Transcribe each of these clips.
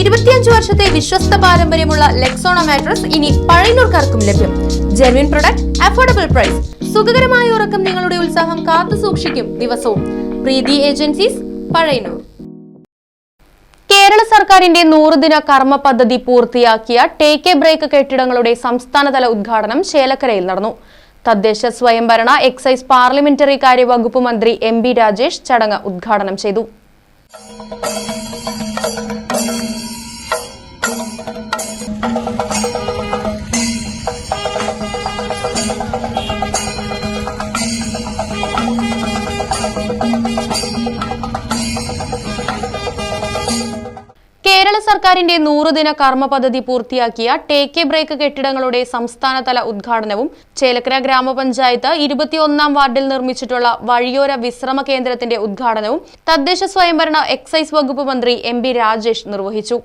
ഇരുപത്തിയഞ്ച് വർഷത്തെ വിശ്വസ്ത പാരമ്പര്യമുള്ള ലെക്സോണ മാട്രസ് ഇനി പഴയനൂർക്കാർക്കും ലഭ്യം. ജെർവിൻ പ്രൊഡക്റ്റ് അഫോർഡബിൾ പ്രൈസ് സുഖകരമായ ഉറക്കം നിങ്ങളുടെ ഉത്സാഹം കാത്തു സൂക്ഷിക്കും ദിവസവും. പ്രീതി ഏജൻസീസ് പഴയനൂർ കേരള സർക്കാരിന്റെ നൂറുദിന കർമ്മ പദ്ധതി പൂർത്തിയാക്കിയ ടേക്ക് എ ബ്രേക്ക് കെട്ടിടങ്ങളുടെ സംസ്ഥാനതല ഉദ്ഘാടനം ചേലക്കരയിൽ നടന്നു. തദ്ദേശ സ്വയംഭരണ എക്സൈസ് പാർലമെന്ററി കാര്യ വകുപ്പ് മന്ത്രി എം ബി രാജേഷ് ചടങ്ങ് ഉദ്ഘാടനം ചെയ്തു. സർക്കാരിന്റെ നൂറുദിന കർമ്മ പദ്ധതി പൂർത്തിയാക്കിയ ടേക്ക് എ ബ്രേക്ക് കെട്ടിടങ്ങളുടെ സംസ്ഥാനതല ഉദ്ഘാടനവും ചേലക്കര ഗ്രാമപഞ്ചായത്ത് ഇരുപത്തിയൊന്നാം വാർഡിൽ നിർമ്മിച്ചിട്ടുള്ള വഴിയോര വിശ്രമ കേന്ദ്രത്തിന്റെ ഉദ്ഘാടനവും തദ്ദേശ സ്വയംഭരണ എക്സൈസ് വകുപ്പ് മന്ത്രി എം ബി രാജേഷ് നിർവഹിച്ചു.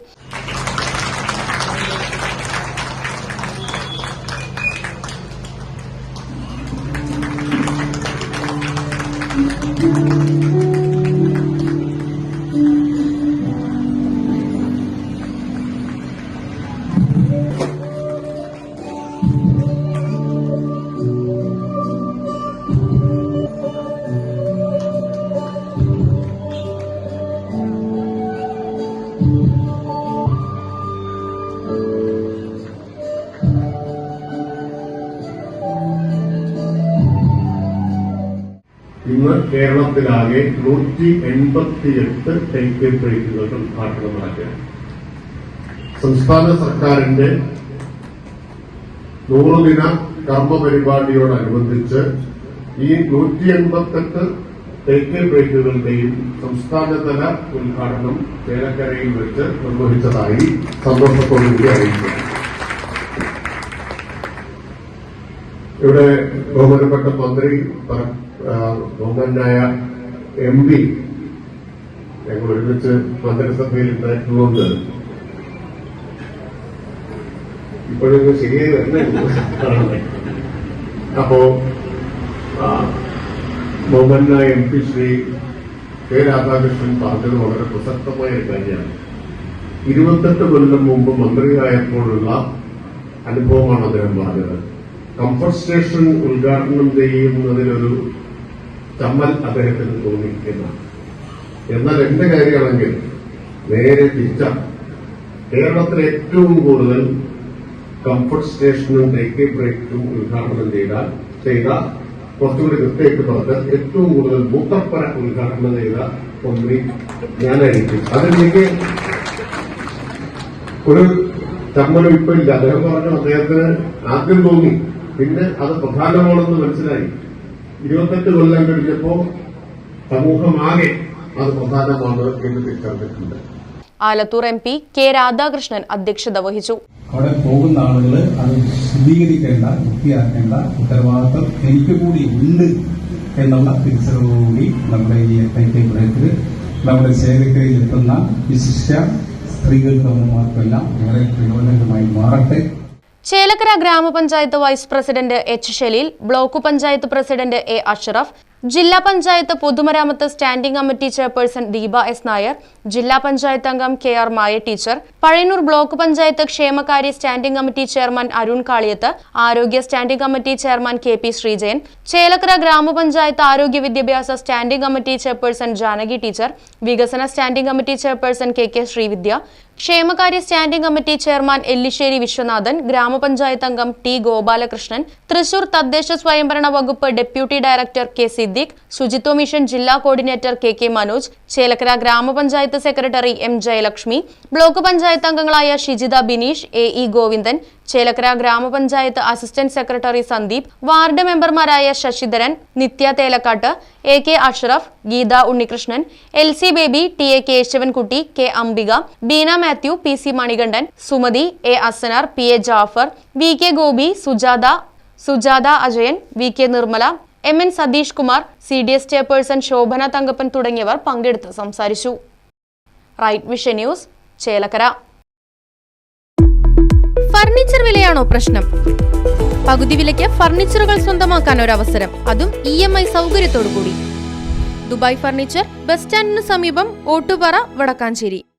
ഇന്ന് കേരളത്തിലാകെ നൂറ്റി എൺപത്തിയെട്ട് എട്ട് ബ്രേക്കുകളുടെ ഉദ്ഘാടനം നടക്കുകയാണ് സംസ്ഥാന സർക്കാരിന്റെ നൂറുദിന കർമ്മ പരിപാടിയോടനുബന്ധിച്ച് ഈ നൂറ്റി എൺപത്തെട്ട് ടേക്ക് ബ്രേക്കുകളുടെയും സംസ്ഥാനതല ഉദ്ഘാടനം ചേലക്കരയിൽ വെച്ച് നിർവഹിച്ചതായി സന്തോഷത്തോടുകൂടി അറിയിക്കുന്നു. ഇവിടെ ബഹുമാനപ്പെട്ട മന്ത്രി ബഹുമാനായ എം പി ഞങ്ങൾ ഒരുമിച്ച് മന്ത്രിസഭയിൽ ഉണ്ടായിട്ടുള്ളത് ഇപ്പോഴൊക്കെ ശരിയായി വരുന്നില്ല അപ്പോ ബഹുമാനായ M P Shri K Radhakrishnan പറഞ്ഞത് വളരെ പ്രസക്തമായ ഒരു കാര്യമാണ്. ഇരുപത്തെട്ട് കൊല്ലം മുമ്പ് മന്ത്രിയായപ്പോഴുള്ള അനുഭവമാണ് അദ്ദേഹം പറഞ്ഞത്. കംഫർട്ട് സ്റ്റേഷൻ ഉദ്ഘാടനം ചെയ്യുന്നതിലൊരു തമ്മൽ അദ്ദേഹത്തിന് തോന്നി എന്നാണ് എന്നാൽ എന്റെ കാര്യമാണെങ്കിൽ നേരെ തിരിച്ചാണ് കേരളത്തിൽ ഏറ്റവും കൂടുതൽ കംഫർട്ട് സ്റ്റേഷനും ടേക്ക് ബ്രേക്കും ഉദ്ഘാടനം ചെയ്താൽ ചെയ്ത കുറച്ചുകൂടി കൃത്യമായിട്ട് പറഞ്ഞാൽ ഏറ്റവും കൂടുതൽ മൂത്തപ്പര ഉദ്ഘാടനം ചെയ്ത മന്ത്രി ഞാനായിരിക്കും. അതിലേക്ക് ഒരു ചമ്മലും ഇപ്പൊ ഇല്ല. അദ്ദേഹം പറഞ്ഞു അദ്ദേഹത്തിന് ആദ്യം തോന്നി പിന്നെ അത് പ്രധാനമാണെന്ന് മനസ്സിലായി. ഇരുപത്തെട്ട് കൊല്ലം കഴിഞ്ഞപ്പോ സമൂഹമാകെ അത് പ്രധാനമാണ് എന്ന് തിരിച്ചറിഞ്ഞിട്ടുണ്ട്. Alathur M P K Radhakrishnan അധ്യക്ഷത വഹിച്ചു. അവിടെ പോകുന്ന ആളുകൾ അത് ശുദ്ധീകരിക്കേണ്ട വൃത്തിയാക്കേണ്ട ഉത്തരവാദിത്വം എനിക്ക് കൂടി ഉണ്ട് എന്നുള്ള തിരിച്ചറിവോടുകൂടി നമ്മുടെ ഈ എഫ് ഐ ബ്രേക്കിൽ നമ്മുടെ ശേഖരക്കരയിൽ എത്തുന്ന വിശിഷ്ട സ്ത്രീകൾക്ക് മാത്രമല്ല ഏറെ പ്രയോജനകരമായി മാറട്ടെ. ചേലക്കര ഗ്രാമപഞ്ചായത്ത് vice president H Shaleel block panchayat president A Ashraf ജില്ലാ പഞ്ചായത്ത് പൊതുമരാമത്ത് standing committee chairperson Deepa S Nair ജില്ലാ പഞ്ചായത്ത് അംഗം K R Maya teacher Pazhayannur block panchayat ക്ഷേമകാര്യ standing committee chairman Arun Kaliyath ആരോഗ്യ standing committee chairman K P Sreejayan Chelakkara ഗ്രാമപഞ്ചായത്ത് ആരോഗ്യ വിദ്യാഭ്യാസ standing committee chairperson Janaki teacher വികസന standing committee chairperson K K Sreevidya ക്ഷേമകാര്യ standing committee chairman Ellissery Viswanathan ഗ്രാമപഞ്ചായത്ത് അംഗം T Gopalakrishnan Thrissur തദ്ദേശ സ്വയംഭരണ വകുപ്പ് ഡെപ്യൂട്ടി ഡയറക്ടർ കെ സിദ്ദീഖ് ശുചിത്വ മിഷൻ ജില്ലാ coordinator K K Manoj Chelakkara ഗ്രാമപഞ്ചായത്ത് secretary M Jayalakshmi block panchayat അംഗങ്ങളായ ഷിജിത ബിനീഷ് എ ഇ ഗോവിന്ദൻ ചേലക്കര ഗ്രാമപഞ്ചായത്ത് അസിസ്റ്റന്റ് സെക്രട്ടറി സന്ദീപ് വാർഡ് മെമ്പർമാരായ Sasidharan Nithya Thelakkattu A K Ashraf Geetha Unnikrishnan L C Baby T A Kesavankutty K Ambika Beena Mathew P C Manikandan Sumathi A Asanar P A Jafar V K Gopi Sujatha Sujatha Ajayan V K Nirmala M N Satheesh Kumar C D S chairperson Shobhana Thankappan തുടങ്ങിയവർ പങ്കെടുത്ത് സംസാരിച്ചു. Right vision news Chelakkara. Furniture വിലയാണോ പ്രശ്നം? പകുതി വിലയ്ക്ക് ഫർണിച്ചറുകൾ സ്വന്തമാക്കാൻ ഒരു അവസരം അതും ഇ എം ഐ സൗകര്യത്തോടു കൂടി ദുബായ് ഫർണിച്ചർ ബസ് സ്റ്റാൻഡിന് സമീപം ഓട്ടുപാറ വടക്കാഞ്ചേരി.